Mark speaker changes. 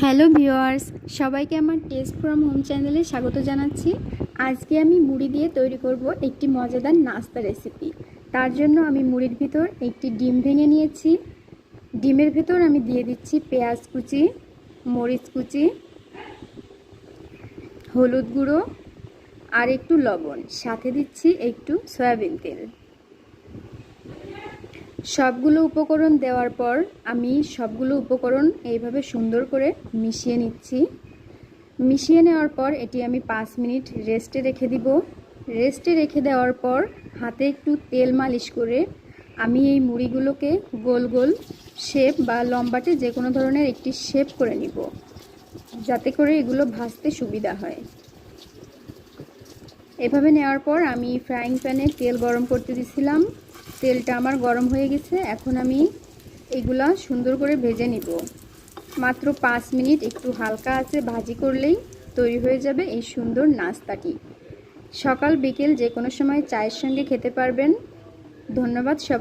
Speaker 1: Hello viewers, সবাইকে আমার test from home চ্যানেলে স্বাগত জানাচ্ছি। আজকে আমি মুড়ি দিয়ে তৈরি করব একটি মজাদার নাস্তা রেসিপি। তার জন্য আমি মুড়ির ভিতর একটি ডিম ভেঙে নিয়েছি। ডিমের ভেতর আমি দিয়ে দিচ্ছি পেঁয়াজ কুচি, মরিচ কুচি, হলুদ গুঁড়ো আর একটু লবণ। সাথে দিচ্ছি একটু সয়াবিন তেল। সবগুলো উপকরণ দেওয়ার পর আমি সবগুলো উপকরণ এইভাবে সুন্দর করে মিশিয়ে নিচ্ছি। মিশিয়ে নেওয়ার পর এটি আমি পাঁচ মিনিট রেস্টে রেখে দিব। রেস্টে রেখে দেওয়ার পর হাতে একটু তেল মালিশ করে আমি এই মুড়িগুলোকে গোল গোল শেপ বা লম্বাটে যে কোনো ধরনের একটি শেপ করে নিব, যাতে করে এগুলো ভাজতে সুবিধা হয়। এভাবে নেওয়ার পর আমি ফ্রাইং প্যানে তেল গরম করতে দিছিলাম। তেলটা আমার গরম হয়ে গেছে। এখন আমি এগুলা সুন্দর করে ভেজে নিব। মাত্র পাঁচ মিনিট একটু হালকা আছে, ভাজি করলেই তৈরি হয়ে যাবে এই সুন্দর নাস্তাটি। সকাল, বিকেল যে কোনো সময় চায়ের সঙ্গে খেতে পারবেন। ধন্যবাদ সবাই।